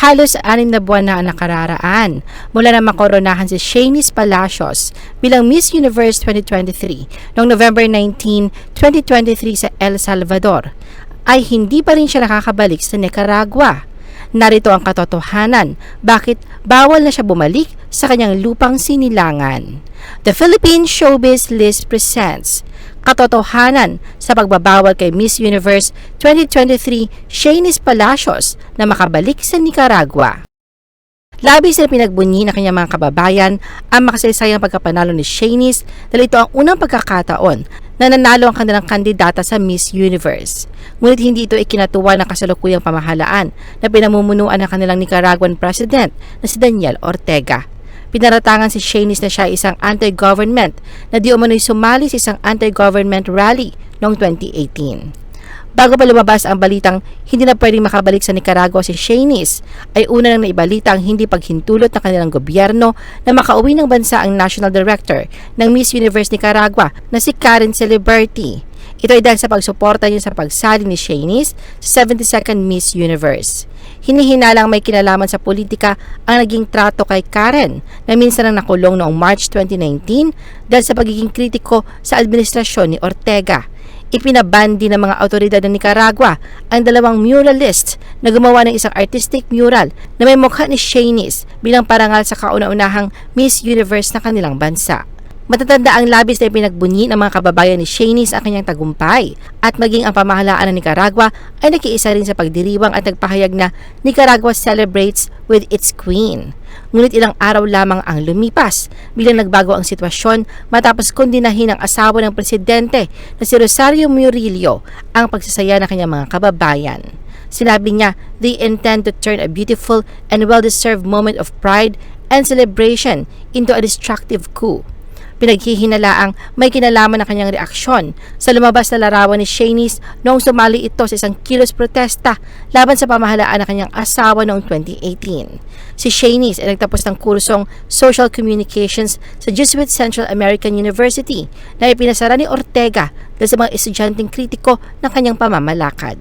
Halos anim na buwan na nakararaan mula na makoronahan si Shanice Palacios bilang Miss Universe 2023 noong November 19, 2023 sa El Salvador ay hindi pa rin siya nakakabalik sa Nicaragua. Narito ang katotohanan bakit bawal na siya bumalik sa kanyang lupang sinilangan. The Philippine Showbiz List presents Katotohanan sa pagbabawal kay Miss Universe 2023 Shanice Palacios na makabalik sa Nicaragua. Labis na pinagbunyi ng kanyang mga kababayan ang makasaysayang pagkapanalo ni Shanice dahil ito ang unang pagkakataon na nanalo ang kanilang kandidata sa Miss Universe. Ngunit hindi ito ikinatuwa ng kasalukuyang pamahalaan na pinamumunuan ng kanilang Nicaraguan President na si Daniel Ortega. Pinaratangan si Shanice na siya isang anti-government na di umano'y sumali sa isang anti-government rally noong 2018. Bago pa lumabas ang balitang hindi na pwedeng makabalik sa Nicaragua si Shanice, ay una nang naibalita ang hindi paghintulot ng kanilang gobyerno na makauwi ng bansa ang National Director ng Miss Universe Nicaragua na si Karen Celebrity. Ito ay dahil sa pagsuporta niya sa pagsali ni Shanice sa 72nd Miss Universe. Hinihinalang may kinalaman sa politika ang naging trato kay Karen na minsan ang nakulong noong March 2019 dahil sa pagiging kritiko sa administrasyon ni Ortega. Ipinabandi ng mga autoridad ng Nicaragua ang dalawang muralist na gumawa ng isang artistic mural na may mukha ni Shanice bilang parangal sa kauna-unahang Miss Universe na kanilang bansa. Matatanda ang labis na ipinagbunyi ng mga kababayan ni Shanice ang kanyang tagumpay at maging ang pamahalaan ng Nicaragua ay nakiisa rin sa pagdiriwang at nagpahayag na Nicaragua celebrates with its queen. Ngunit ilang araw lamang ang lumipas bilang nagbago ang sitwasyon matapos kondinahin ng asawa ng presidente na si Rosario Murillo ang pagsasaya ng kanyang mga kababayan. Sinabi niya, they intend to turn a beautiful and well-deserved moment of pride and celebration into a destructive coup. Pinaghihinalaang may kinalaman ng kanyang reaksyon sa lumabas na larawan ni Shanice noong sumali ito sa isang kilos protesta laban sa pamahalaan ng kanyang asawa noong 2018. Si Shanice ay nagtapos ng kursong Social Communications sa Jesuit Central American University na ipinasara ni Ortega dahil sa mga estudyanteng kritiko ng kanyang pamamalakad.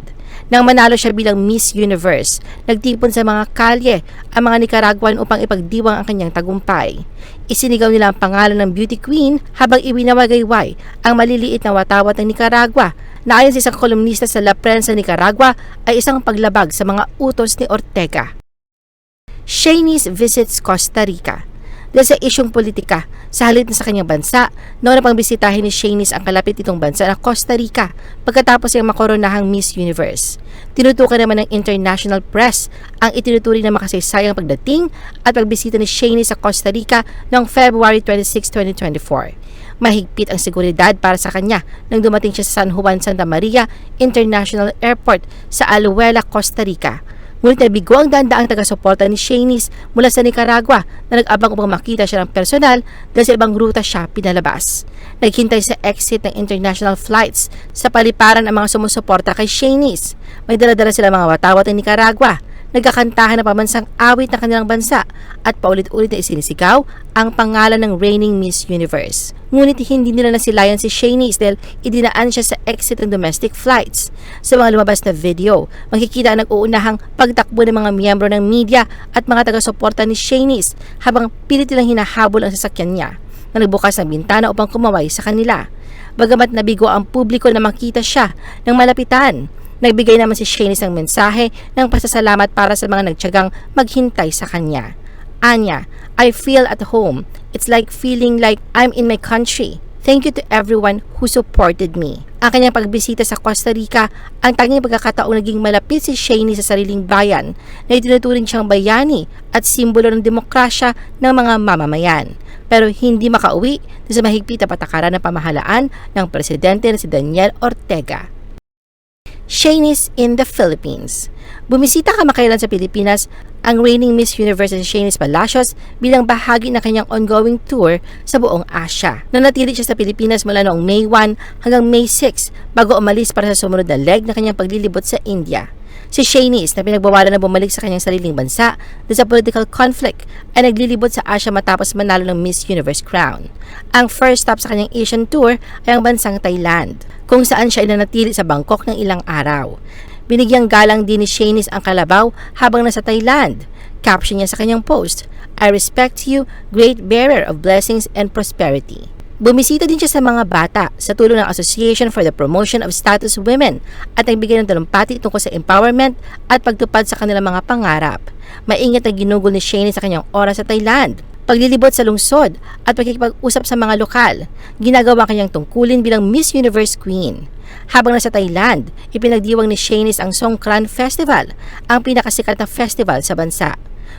Nang manalo siya bilang Miss Universe, nagtipon sa mga kalye ang mga Nicaraguan upang ipagdiwang ang kanyang tagumpay. Isinigaw nila ang pangalan ng Beauty Queen habang iwinawagayway ang maliliit na watawat ng Nicaragua na ayon sa isang kolumnista sa La Prensa Nicaragua ay isang paglabag sa mga utos ni Ortega. Shanice visits Costa Rica dahil sa isyong politika sa halip na sa kanyang bansa noong napang bisitahin ni Shanice ang kalapit itong bansa na Costa Rica pagkatapos niyang makoronahang Miss Universe. Tinutukan naman ng international press ang itinuturing na makasaysayang pagdating at pagbisita ni Shanice sa Costa Rica noong February 26, 2024 mahigpit ang seguridad para sa kanya nang dumating siya sa San Juan Santa Maria International Airport sa Aluela, Costa Rica. Ngunit nabigo ang dandaang taga-suporta ni Shanice mula sa Nicaragua na nag-abang upang makita siya ng personal dahil sa ibang ruta siya pinalabas. Naghintay sa exit ng international flights sa paliparan ang mga sumusuporta kay Shanice. May daladala sila mga watawat ng Nicaragua nagkakantahan ng pamansang awit ng kanilang bansa at paulit-ulit na isinisigaw ang pangalan ng reigning Miss Universe. Ngunit hindi nila nasilayan si Shanice dahil idinaan siya sa exit ng domestic flights. Sa mga lumabas na video, makikita ang nag-uunahang pagtakbo ng mga miyembro ng media at mga taga-suporta ni Shanice habang pilit nilang hinahabol ang sasakyan niya na nagbukas ng bintana upang kumaway sa kanila. Bagamat nabigo ang publiko na makita siya ng malapitan, Nagbigay naman si Shanice ng mensahe ng pasasalamat para sa mga nagtyagang maghintay sa kanya. Anya, I feel at home. It's like feeling like I'm in my country. Thank you to everyone who supported me. Ang kanyang pagbisita sa Costa Rica, ang tanging pagkakataong naging malapit si Shani sa sariling bayan na itinuturing siyang bayani at simbolo ng demokrasya ng mga mamamayan. Pero hindi makauwi sa mahigpit na patakaran ng pamahalaan ng presidente na si Daniel Ortega. Shanice in the Philippines. Bumisita kamakailan sa Pilipinas ang reigning Miss Universe si Shanice Palacios bilang bahagi ng kanyang ongoing tour sa buong Asia. Nanatili siya sa Pilipinas mula noong May 1 hanggang May 6 bago umalis para sa sumunod na leg na kanyang paglilibot sa India. Si Shanice na pinagbawalan na bumalik sa kanyang sariling bansa dahil sa political conflict ay naglilibot sa Asia matapos manalo ng Miss Universe crown. Ang first stop sa kanyang Asian tour ay ang bansang Thailand kung saan siya inanatili sa Bangkok ng ilang araw. Binigyang galang din ni Shanice ang kalabaw habang nasa Thailand. Caption niya sa kanyang post, I respect you, great bearer of blessings and prosperity. Bumisita din siya sa mga bata sa tulong ng Association for the Promotion of Status Women at nagbigay ng talumpati tungkol sa empowerment at pagtupad sa kanilang mga pangarap. Maingat ang ginugol ni Shane sa kanyang oras sa Thailand, paglilibot sa lungsod at pagkikipag-usap sa mga lokal. Ginagawa kanyang tungkulin bilang Miss Universe Queen. Habang nasa Thailand, ipinagdiwang ni Shanice ang Songkran Festival, ang pinakasikat na festival sa bansa.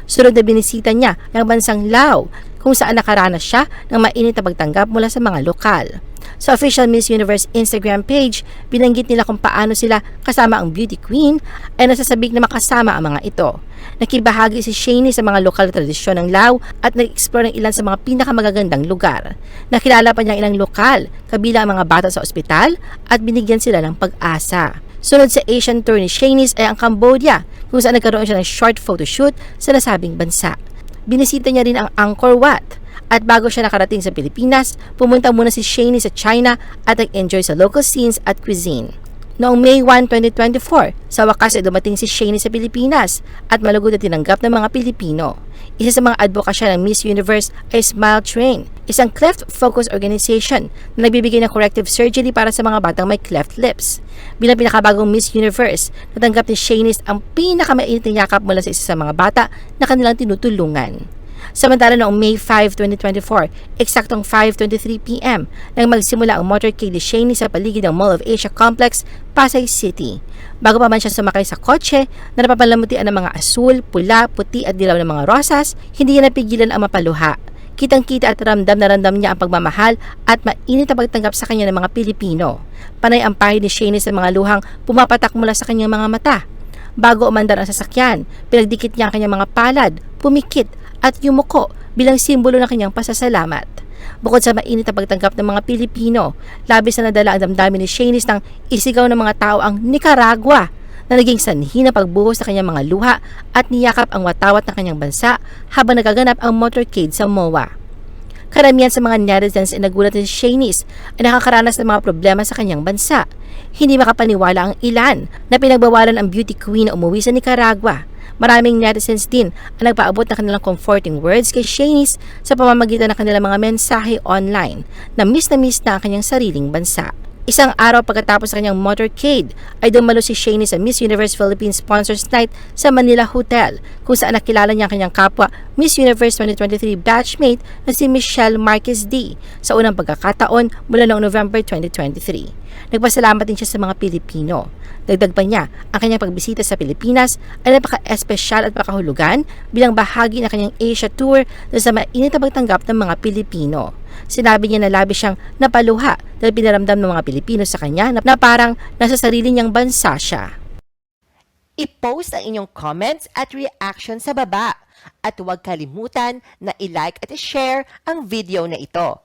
Sunod na binisita niya ang bansang Lao kung saan nakaranas siya ng mainit na pagtanggap mula sa mga lokal. Sa official Miss Universe Instagram page, binanggit nila kung paano sila kasama ang beauty queen ay nasasabik na makasama ang mga ito. Nakibahagi si Shani sa mga lokal na tradisyon ng Lao at nag-explore ng ilan sa mga pinakamagagandang lugar. Nakilala pa niya ang ilang lokal, kabilang ang mga bata sa ospital at binigyan sila ng pag-asa. Sunod sa Asian tour ni Shanice ay ang Cambodia kung saan nagkaroon siya ng short photoshoot sa nasabing bansa. Binisita niya rin ang Angkor Wat at bago siya nakarating sa Pilipinas, pumunta muna si Shani sa China at nag-enjoy sa local scenes at cuisine. Noong May 1, 2024, sa wakas ay dumating si Shani sa Pilipinas at malugod na tinanggap ng mga Pilipino. Isa sa mga advokasya ng Miss Universe ay Smile Train, isang cleft-focused organization na nagbibigay ng corrective surgery para sa mga batang may cleft lips. Bilang pinakabagong Miss Universe, natanggap ni Shanice ang pinakamainit na yakap mula sa isa sa mga bata na kanilang tinutulungan. Samantala noong May 5, 2024, eksaktong 5.23pm, nang magsimula ang motorcade ni Shani sa paligid ng Mall of Asia Complex, Pasay City. Bago pa man siya sumakay sa kotse na napapalamutian ng mga asul, pula, puti at dilaw ng mga rosas, hindi niya napigilan ang mapaluha. Kitang-kita at ramdam na ramdam niya ang pagmamahal at mainit na pagtanggap sa kanya ng mga Pilipino. Panay ang pahid ni Shani sa mga luhang pumapatak mula sa kanyang mga mata. Bago umandar ang sasakyan, pinagdikit niya ang kanyang mga palad, pumikit at yumuko bilang simbolo ng kanyang pasasalamat. Bukod sa mainit na pagtanggap ng mga Pilipino, labis na nadala ang damdamin ni Shanice ng isigaw ng mga tao ang Nicaragua na naging sanhi ng pagbuhos sa kanyang mga luha at niyakap ang watawat ng kanyang bansa habang nagaganap ang motorcade sa MOA. Karamihan sa mga netizens ay nagulat na si Shanice ay nakakaranas ng mga problema sa kanyang bansa. Hindi makapaniwala ang ilan na pinagbawalan ang beauty queen na umuwi sa Nicaragua. Maraming netizens din ang nagpaabot ng kanilang comforting words kay Shanice sa pamamagitan ng kanilang mga mensahe online na miss na miss na ang kanyang sariling bansa. Isang araw pagkatapos ng kanyang motorcade ay dumalo si Shani sa Miss Universe Philippines Sponsors Night sa Manila Hotel kung saan nakilala niya ang kanyang kapwa Miss Universe 2023 batchmate na si Michelle Marquez D sa unang pagkakataon mula noong November 2023. Nagpasalamat din siya sa mga Pilipino. Dagdag pa niya, ang kanyang pagbisita sa Pilipinas ay napaka-espesyal at pakahulugan bilang bahagi ng kanyang Asia Tour na sa mainit na pagtanggap ng mga Pilipino. Sinabi niya na labi siyang napaluha dahil pinaramdam ng mga Pilipino sa kanya na parang nasa sarili niyang bansa siya. I-post ang inyong comments at reaction sa baba. At huwag kalimutan na i-like at i-share ang video na ito.